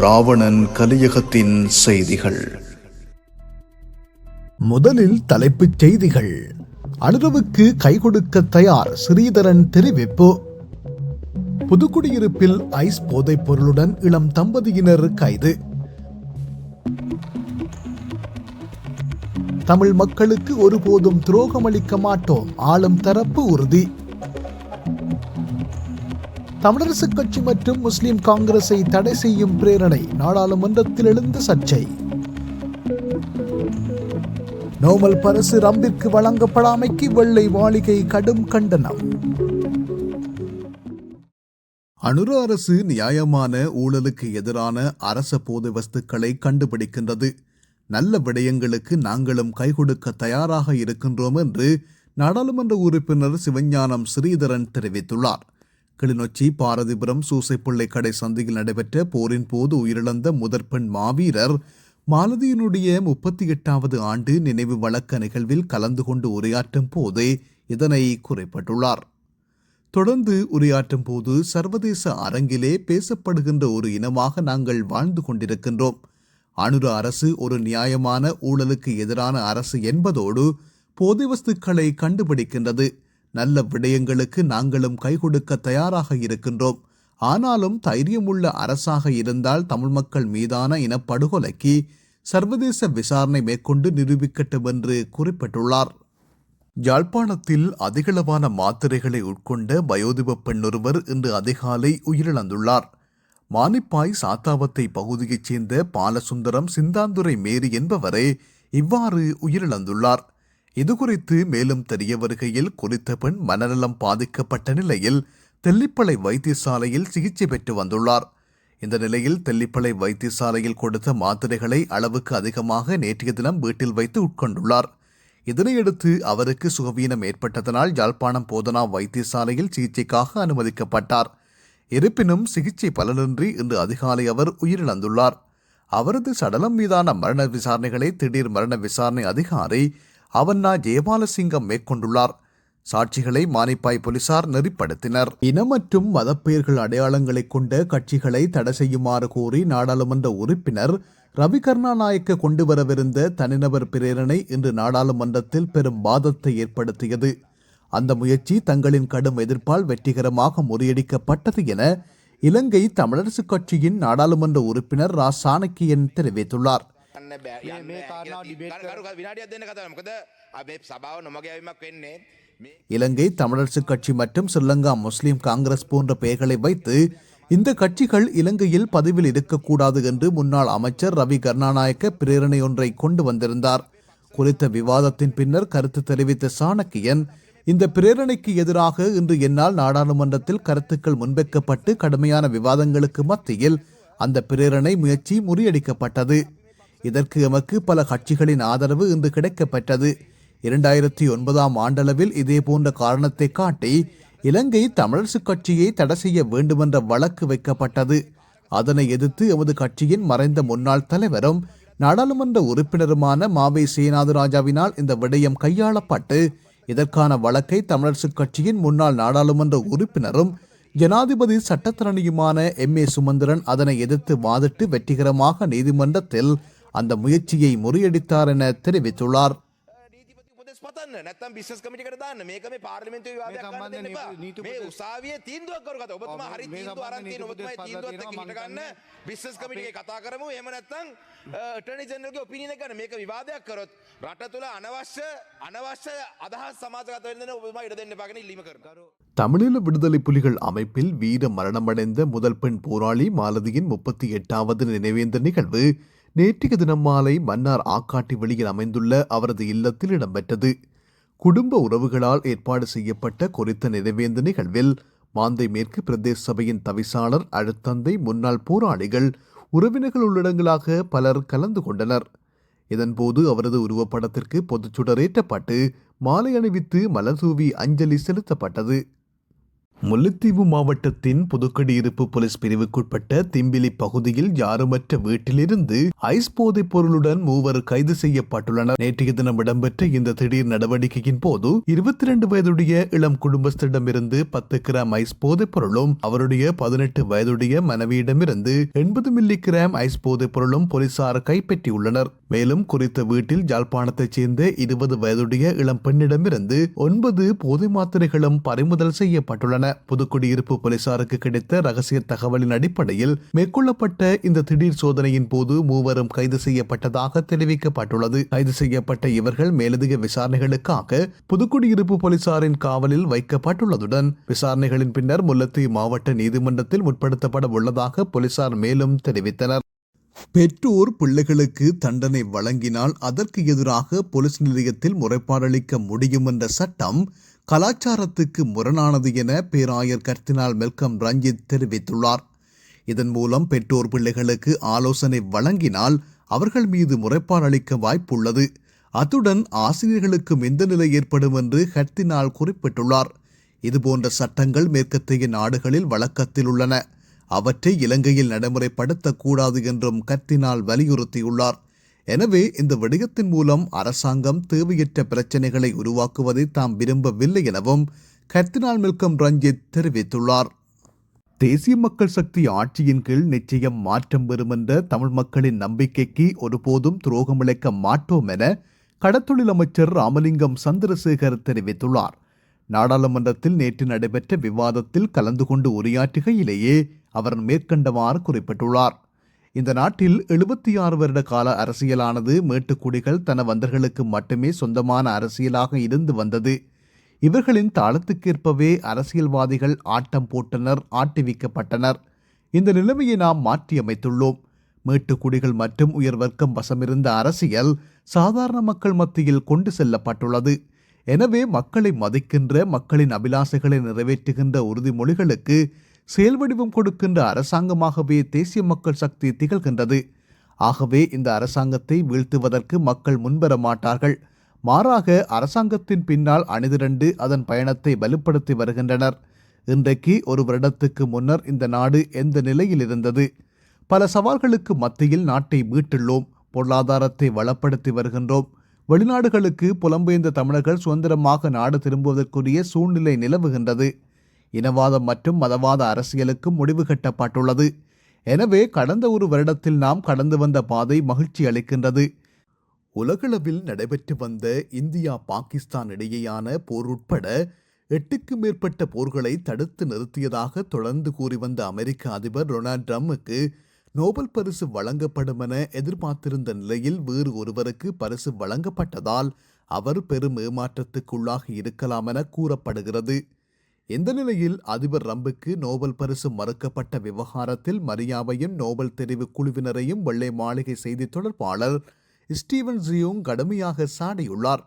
ராவணன் கலியகத்தின் செய்திகள். முதலில் தலைப்புச் செய்திகள். அனுரவுக்கு கை கொடுக்க தயார் ஸ்ரீதரன் தெரிவிப்பு. புதுக்குடியிருப்பில் ஐஸ் போதைப் பொருளுடன் இளம் தம்பதியினர் கைது. தமிழ் மக்களுக்கு ஒருபோதும் துரோகமளிக்க மாட்டோம். ஆளும் தரப்பு உறுதி. தமிழரசுக் கட்சி மற்றும் முஸ்லிம் காங்கிரஸை தடை செய்யும் பிரேரணை நாடாளுமன்றத்தில் எழுந்த சர்ச்சை. நோமல் பரிசு ரம்பிற்கு வழங்கப்படாமைக்கு வெள்ளை மாளிகை கடும் கண்டனம். அனுர அரசு நியாயமான ஊழலுக்கு எதிரான அரச போதை வஸ்துக்களை கண்டுபிடிக்கின்றது. நல்ல விடயங்களுக்கு நாங்களும் கை கொடுக்க தயாராக இருக்கின்றோம் என்று நாடாளுமன்ற உறுப்பினர் சிவஞானம் ஸ்ரீதரன் தெரிவித்துள்ளார். கிளிநொச்சி பாரதிபுரம் சூசைப்பிள்ளை கடை சந்தையில் நடைபெற்ற போரின் போது உயிரிழந்த முதற்பெண் மாவீரர் மாலதியினுடைய முப்பத்தி எட்டாவது ஆண்டு நினைவு வழக்க நிகழ்வில் கலந்து கொண்டு உரையாற்றும் போதே இதனை குறிப்பிட்டுள்ளார். தொடர்ந்து உரையாற்றும் போது சர்வதேச அரங்கிலே பேசப்படுகின்ற ஒரு இனமாக நாங்கள் வாழ்ந்து கொண்டிருக்கின்றோம். அனுர அரசு ஒரு நியாயமான ஊழலுக்கு எதிரான அரசு என்பதோடு போதை வஸ்துக்களை கண்டுபிடிக்கின்றது. நல்ல விடயங்களுக்கு நாங்களும் கை கொடுக்க தயாராக இருக்கின்றோம். ஆனாலும் தைரியமுள்ள அரசாக இருந்தால் தமிழ் மக்கள் மீதான இனப்படுகொலைக்கு சர்வதேச விசாரணை மேற்கொண்டு நிரூபிக்கட்டும் என்று குறிப்பிட்டுள்ளார். யாழ்ப்பாணத்தில் அதிகளவான மாத்திரைகளை உட்கொண்ட வயோதிப பெண்ணொருவர் இன்று அதிகாலை உயிரிழந்துள்ளார். மானிப்பாய் சாத்தாவத்தை பகுதியைச் சேர்ந்த பாலசுந்தரம் சிந்தாந்துரை மேரி என்பவரே இவ்வாறு உயிரிழந்துள்ளார். இதுகுறித்து மேலும் தெரிய வருகையில் குறித்த பெண் மனநலம் பாதிக்கப்பட்ட நிலையில் தெல்லிப்பளை வைத்தியசாலையில் சிகிச்சை பெற்று வந்துள்ளார். இந்த நிலையில் தெல்லிப்பளை வைத்தியசாலையில் கொடுத்த மாத்திரைகளை அளவுக்கு அதிகமாக நேற்றைய தினம் வீட்டில் வைத்து உட்கொண்டுள்ளார். இதனையடுத்து அவருக்கு சுகவீனம் ஏற்பட்டதனால் யாழ்ப்பாணம் போதனா வைத்தியசாலையில் சிகிச்சைக்காக அனுமதிக்கப்பட்டார். இருப்பினும் சிகிச்சை பலனின்றி இன்று அதிகாலை அவர் உயிரிழந்துள்ளார். அவரது சடலம் மீதான மரண விசாரணைகளை திடீர் மரண விசாரணை அதிகாரி அவன்னா ஜெயபாலசிங்கம் மேற்கொண்டுள்ளார். சாட்சிகளை மானிப்பாய் போலீசார் நெறிப்படுத்தினர். இன மற்றும் மதப்பெயர்கள் அடையாளங்களை கொண்ட கட்சிகளை தடை செய்யுமாறு கோரி நாடாளுமன்ற உறுப்பினர் ரவி கருணாநாயக்க கொண்டு வரவிருந்த தனிநபர் பிரேரணை இன்று நாடாளுமன்றத்தில் பெரும் வாதத்தை ஏற்படுத்தியது. அந்த முயற்சி தங்களின் கடும் எதிர்ப்பால் வெற்றிகரமாக முறியடிக்கப்பட்டது என இலங்கை தமிழரசுக் கட்சியின் நாடாளுமன்ற உறுப்பினர் ரா. சாணக்கியன் தெரிவித்துள்ளார். යන්න බෑ යන්න මේ කාරණාව debate කරු විනාඩියක් දෙන්න කතා මොකද අපේ සභාව නොමගැවීමක් වෙන්නේ මේ இலங்கை தமிழரசுக் கட்சி மற்றும் ஸ்ரீலங்கா முஸ்லிம் காங்கிரஸ் போன்ற பெயர்களை வைத்து இந்த கட்சிகள் இலங்கையில் பதவியில் இருக்கக்கூடாது என்று முன்னாள் அமைச்சர் ரவி கருணாநாயக்க பிரேரணை ஒன்றை கொண்டு வந்திருந்தார் குறித்த விவாதத்தின் பின்னர் கருத்து தெரிவித்த சாணக்கியன் இந்த பிரேரணைக்கு எதிராக இன்று என்னால் நாடாளுமன்றத்தில் கருத்துக்கள் முன்வைக்கப்பட்டு கடுமையான விவாதங்களுக்கு மத்தியில் அந்த பிரேரணை முயற்சி முறியடிக்கப்பட்டது இதற்கு எமக்கு பல கட்சிகளின் ஆதரவு இன்று கிடைக்கப்பெற்றது. இரண்டாயிரத்தி ஒன்பதாம் ஆண்டளவில் இதே போன்ற காரணத்தை காட்டி இலங்கை தமிழரசுக் கட்சியை தடை செய்ய வேண்டுமென்ற வழக்கு வைக்கப்பட்டது. அதனை எதிர்த்து எமது கட்சியின் மறைந்த முன்னாள் தலைவரும் நாடாளுமன்ற உறுப்பினருமான மாவை சேனாதிராஜாவினால் இந்த விடயம் கையாளப்பட்டு இதற்கான வழக்கை தமிழரசுக் கட்சியின் முன்னாள் நாடாளுமன்ற உறுப்பினரும் ஜனாதிபதி சட்டத்தரணியுமான எம் ஏ சுமந்திரன் அதனை எதிர்த்து வாதிட்டு வெற்றிகரமாக நீதிமன்றத்தில் அந்த முயற்சியை முறியடித்தார் என தெரிவித்துள்ளார் නීතිපති උපදෙස් පතන්න නැත්තම් බිස්නස් කමිටිකට දාන්න මේක මේ පාර්ලිමේන්තු විවාදයක් මේ කරන්න දෙන්න සම්බන්ධ එපා නීති මේ උපදෙස්- උසාවියේ තීන්දුවක් කරු කතා ඔබතුමා ඔව්, හරි මේ තීන්දුව සම්බන්ධ අරන් තියෙන නීති ඔබතුමා උපදෙස් තීන්දුවත් පදලා එක්ක තියෙනවා. හිට ගන්න මම බිස්නස් කමිටියේ කතා කරමු එහෙම නැත්තම් අටර්නි ජෙනරල්ගේ ඔපිනියන් එක ගන්න මේක විවාදයක් කරොත් රට තුල අනවශ්‍ය අනවශ්‍ය අදහස් සමාජගත වෙන්න දෙන ඔබතුමා ඉඩ දෙන්න එපා කියන ඉල්ලීම කරනවා தமிழீழ விடுதலை புலிகள் அமைப்பில் வீர மரணமடைந்த முதல் பெண் போராளி மாலதியின் முப்பத்தி எட்டாவது நினைவேந்த நிகழ்வு நேற்றைய தினம் மாலை மன்னார் ஆக்காட்டி வெளியில் அமைந்துள்ள அவரது இல்லத்தில் இடம்பெற்றது. குடும்ப உறவுகளால் ஏற்பாடு செய்யப்பட்ட குறித்த நிறைவேந்த நிகழ்வில் மாந்தை மேற்கு பிரதேச சபையின் தவிசாளர் அழுத்தந்தை முன்னாள் போராளிகள் உறவினர்கள் உள்ளடங்களாக பலர் கலந்து கொண்டனர். இதன்போது அவரது உருவப்படத்திற்கு பொதுச்சுடரேற்றப்பட்டு மாலை அணிவித்து மலர் தூவி அஞ்சலி செலுத்தப்பட்டது. முல்லைத்தீவு மாவட்டத்தின் புதுக்குடியிருப்பு போலீஸ் பிரிவுக்குட்பட்ட திம்பிலி பகுதியில் யாருமற்ற வீட்டிலிருந்து ஐஸ் போதைப் பொருளுடன் மூவர் கைது செய்யப்பட்டுள்ளனர். நேற்றைய தினம் இடம்பெற்ற இந்த திடீர் நடவடிக்கையின் போது இருபத்தி இரண்டு வயதுடைய இளம் குடும்பஸ்தரிடமிருந்து பத்து கிராம் ஐஸ் போதைப் பொருளும் அவருடைய பதினெட்டு வயதுடைய மனைவியிடமிருந்து எண்பது மில்லி கிராம் ஐஸ் போதைப் பொருளும் போலீசார் கைப்பற்றியுள்ளனர். மேலும் குறித்த வீட்டில் யாழ்ப்பாணத்தைச் சேர்ந்த இருபது வயதுடைய இளம் பெண்ணிடமிருந்து ஒன்பது போதை மாத்திரைகளும் பறிமுதல் செய்யப்பட்டுள்ளன. புதுக்குடியிருப்பு போலீசாருக்கு கிடைத்த ரகசிய தகவலின் அடிப்படையில் மேற்கொள்ளப்பட்ட இந்த திடீர் சோதனையின் போது மூவரும் கைது செய்யப்பட்டதாக தெரிவிக்கப்பட்டுள்ளது. கைது செய்யப்பட்ட இவர்கள் மேலதிக விசாரணைகளுக்காக புதுக்குடியிருப்பு போலீசாரின் காவலில் வைக்கப்பட்டுள்ளதுடன் விசாரணைகளின் பின்னர் முல்லத்தீவு மாவட்ட நீதிமன்றத்தில் முற்படுத்தப்பட உள்ளதாக போலீசார் மேலும் தெரிவித்தனர். பெற்றோர் பிள்ளைகளுக்கு தண்டனை வழங்கினால் அதற்கு எதிராக போலீஸ் நிலையத்தில் முறைப்பாடளிக்க முடியும் என்ற சட்டம் கலாச்சாரத்துக்கு முரணானது என பேராயர் கர்த்தினால் மெல்கம் ரஞ்சித் தெரிவித்துள்ளார். இதன் மூலம் பெற்றோர் பிள்ளைகளுக்கு ஆலோசனை வழங்கினால் அவர்கள் மீது முறைப்பாடளிக்க வாய்ப்புள்ளது. அத்துடன் ஆசிரியர்களுக்கும் இந்த நிலை ஏற்படும் என்று கர்த்தினால் குறிப்பிட்டுள்ளார். இதுபோன்ற சட்டங்கள் மேற்கத்திய நாடுகளில் வழக்கத்தில் உள்ளன. அவற்றை இலங்கையில் நடைமுறைப்படுத்தக்கூடாது என்றும் கர்த்தினால் வலியுறுத்தியுள்ளார். எனவே இந்த விடயத்தின் மூலம் அரசாங்கம் தேவையற்ற பிரச்சனைகளை உருவாக்குவதை தாம் விரும்பவில்லை எனவும் கர்த்தினால் மில்கம் ரஞ்சித் தெரிவித்துள்ளார். தேசிய மக்கள் சக்தி ஆட்சியின் கீழ் நிச்சயம் மாற்றம் பெறும் என்ற தமிழ் மக்களின் நம்பிக்கைக்கு ஒருபோதும் துரோகமிழைக்க மாட்டோம் என கடத்தொழில் அமைச்சர் ராமலிங்கம் சந்திரசேகர் தெரிவித்துள்ளார். நாடாளுமன்றத்தில் நேற்று நடைபெற்ற விவாதத்தில் கலந்து கொண்டு உரையாற்றுகையிலேயே அவர் மேற்கண்டவாறு குறிப்பிட்டுள்ளார். இந்த நாட்டில் எழுபத்தி ஆறு வருட கால அரசியலானது மேட்டுக்குடிகள் தனவந்தர்களுக்கு மட்டுமே சொந்தமான அரசியலாக இருந்து வந்தது. இவர்களின் தாளத்துக்கேற்பவே அரசியல்வாதிகள் ஆட்டம் போட்டனர் ஆட்டிவிக்கப்பட்டனர். இந்த நிலைமையை நாம் மாற்றியமைத்துள்ளோம். மேட்டுக்குடிகள் மற்றும் உயர் வர்க்கம் வசமிருந்த அரசியல் சாதாரண மக்கள் மத்தியில் கொண்டு செல்லப்பட்டுள்ளது. எனவே மக்களை மதிக்கின்ற மக்களின் அபிலாசைகளை நிறைவேற்றுகின்ற உறுதிமொழிகளுக்கு செயல்வடிவம் கொடுக்கின்ற அரசாங்கமாகவே தேசிய மக்கள் சக்தி திகழ்கின்றது. ஆகவே இந்த அரசாங்கத்தை வீழ்த்துவதற்கு மக்கள் முன்வர மாட்டார்கள். மாறாக அரசாங்கத்தின் பின்னால் அணிதிரண்டு அதன் பயணத்தை வலுப்படுத்தி வருகின்றனர். இன்றைக்கு ஒரு வருடத்துக்கு முன்னர் இந்த நாடு எந்த நிலையில் இருந்தது? பல சவால்களுக்கு மத்தியில் நாட்டை மீட்டுள்ளோம். பொருளாதாரத்தை வளப்படுத்தி வருகின்றோம். வெளிநாடுகளுக்கு புலம்பெயர்ந்த தமிழர்கள் சுதந்திரமாக நாடு திரும்புவதற்குரிய சூழ்நிலை நிலவுகின்றது. இனவாதம் மற்றும் மதவாத அரசியலுக்கும் முடிவு கட்டப்பட்டுள்ளது. எனவே கடந்த ஒரு வருடத்தில் நாம் கடந்து வந்த பாதை மகிழ்ச்சி அளிக்கின்றது. உலகளவில் நடைபெற்று வந்த இந்தியா பாகிஸ்தான் இடையேயான போர் உட்பட எட்டுக்கு மேற்பட்ட போர்களை தடுத்து நிறுத்தியதாக தொடர்ந்து கூறி வந்த அமெரிக்க அதிபர் டொனால்ட் ட்ரம்முக்கு நோபல் பரிசு வழங்கப்படும் என எதிர்பார்த்திருந்த நிலையில் வேறு ஒருவருக்கு பரிசு வழங்கப்பட்டதால் அவர் பெரும் ஏமாற்றத்துக்குள்ளாகி இருக்கலாம் என கூறப்படுகிறது. இந்த நிலையில் அதிபர் ரம்புக்கு நோபல் பரிசு மறுக்கப்பட்ட விவகாரத்தில் மரியாவையும் நோபல் தெரிவு குழுவினரையும் வெள்ளை மாளிகை செய்தி தொடர்பாளர் ஸ்டீவன் ஜியோங் கடுமையாக சாடியுள்ளார்.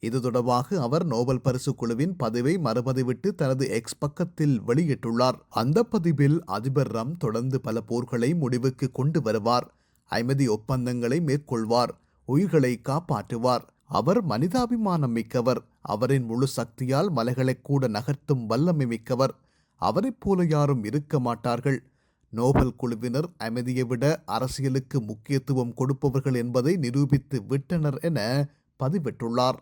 இது தொடர்பாக அவர் நோபல் பரிசு குழுவின் பதிவை மறுபதிவிட்டு தனது எக்ஸ் பக்கத்தில் வெளியிட்டுள்ளார். அந்த பதிவில் அதிபர் ரம் தொடர்ந்து பல போர்களை முடிவுக்கு கொண்டு வருவார். அமைதி ஒப்பந்தங்களை மேற்கொள்வார். உயிர்களை காப்பாற்றுவார். அவர் மனிதாபிமானம் மிக்கவர். அவரின் முழு சக்தியால் மலைகளை கூட நகர்த்தும் வல்லமை மிக்கவர். அவரைப் போல யாரும் இருக்க மாட்டார்கள். நோபல் குழுவினர் அமைதியை விட அரசியலுக்கு முக்கியத்துவம் கொடுப்பவர்கள் என்பதை நிரூபித்து விட்டனர் என பதிவிட்டுள்ளார்.